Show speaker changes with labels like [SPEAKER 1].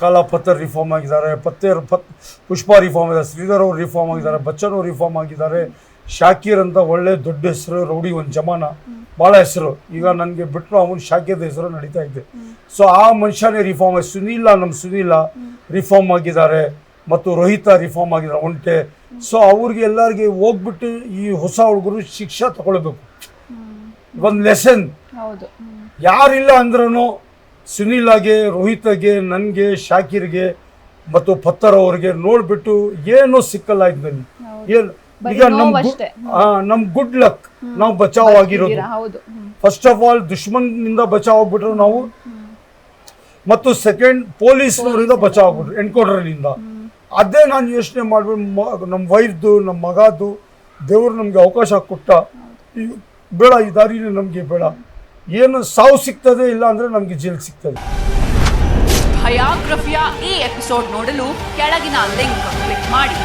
[SPEAKER 1] ಕಾಲ ಪತ್ತರ್ ರಿಫಾರ್ಮ್ ಆಗಿದ್ದಾರೆ ಪತ್ತೇರ್ ಪತ್ ಪುಷ್ಪ ರಿಫಾರ್ಮ್ ಆಗಿದ್ದಾರೆ ಶ್ರೀಧರ್ ಅವರು ರಿಫಾರ್ಮ್ ಆಗಿದ್ದಾರೆ ಬಚ್ಚನ್ ಅವರು ರಿಫಾರ್ಮ್ ಆಗಿದ್ದಾರೆ. ಶಾಕೀರ್ ಅಂತ ಒಳ್ಳೆ ದೊಡ್ಡ ಹೆಸರು ರೌಡಿ ಒಂದು ಜಮಾನ. ಭಾಳ ಹೆಸರು. ಈಗ ನನಗೆ ಬಿಟ್ಟರು ಅವನು ಶಾಕಿರ್ದ ಹೆಸರು ನಡೀತಾ ಇದೆ. ಸೊ ಆ ಮನುಷ್ಯನೇ ರಿಫಾರ್ಮ್ ಆಗಿ ಸುನೀಲ ನಮ್ಮ ಸುನೀಲ ರಿಫಾರ್ಮ್ ಆಗಿದ್ದಾರೆ. ಮತ್ತು ರೋಹಿತ ರಿಫಾರ್ಮ್ ಆಗಿದ್ದಾರೆ ಒಂಟೆ. ಸೊ ಅವ್ರಿಗೆ ಎಲ್ಲರಿಗೆ ಹೋಗ್ಬಿಟ್ಟು ಈ ಹೊಸ ಹುಡುಗರು ಶಿಕ್ಷೆ ತಗೊಳ್ಬೇಕು. ಒಂದು ಲೆಸನ್. ಯಾರಿಲ್ಲ ಅಂದ್ರೂ ಸುನೀಲಾಗೆ ರೋಹಿತಗೆ ನನಗೆ ಶಾಕಿರ್ಗೆ ಮತ್ತು ಪತ್ತರ್ ಅವ್ರಿಗೆ ನೋಡ್ಬಿಟ್ಟು ಏನೂ ಸಿಕ್ಕಲ್ಲ ಇದು ನನಗೆ. ಏನು ಈಗ
[SPEAKER 2] ನಮ್
[SPEAKER 1] ನಮ್ ಗುಡ್ ಲಕ್ ನಾವು ಬಚಾವ್ ಆಗಿರೋದು ಫಸ್ಟ್ ಆಫ್ ಆಲ್ ದುಶ್ಮನ್ನಿಂದ ಬಚಾವ್ ಆಗ್ಬಿಟ್ರು ನಾವು ಮತ್ತು ಸೆಕೆಂಡ್ ಪೊಲೀಸ್ನವರಿಂದ ಬಚಾವ್ ಆಗ್ಬಿಟ್ರು ಎನ್ಕೌಂಟರ್ನಿಂದ ಅದೇ ನಾನು ಯೋಚನೆ ಮಾಡ್ಬಿಟ್ಟು ನಮ್ಮ ವೈಫ್ದು ನಮ್ಮ ಮಗದು ದೇವರು ನಮಗೆ ಅವಕಾಶ ಕೊಟ್ಟ. ಬೇಡ ಈ ದಾರಿನೇ ನಮಗೆ ಬೇಡ. ಏನು ಸಾವು ಸಿಗ್ತದೆ ಇಲ್ಲ ಅಂದ್ರೆ ನಮಗೆ ಜೈಲ್ ಸಿಗ್ತದೆ.
[SPEAKER 3] ಭಯಾಗ್ರಫಿಯ ಈ ಎಪಿಸೋಡ್ ನೋಡಲು ಕೆಳಗಿನ ಲಿಂಕ್ ಕ್ಲಿಕ್ ಮಾಡಿ.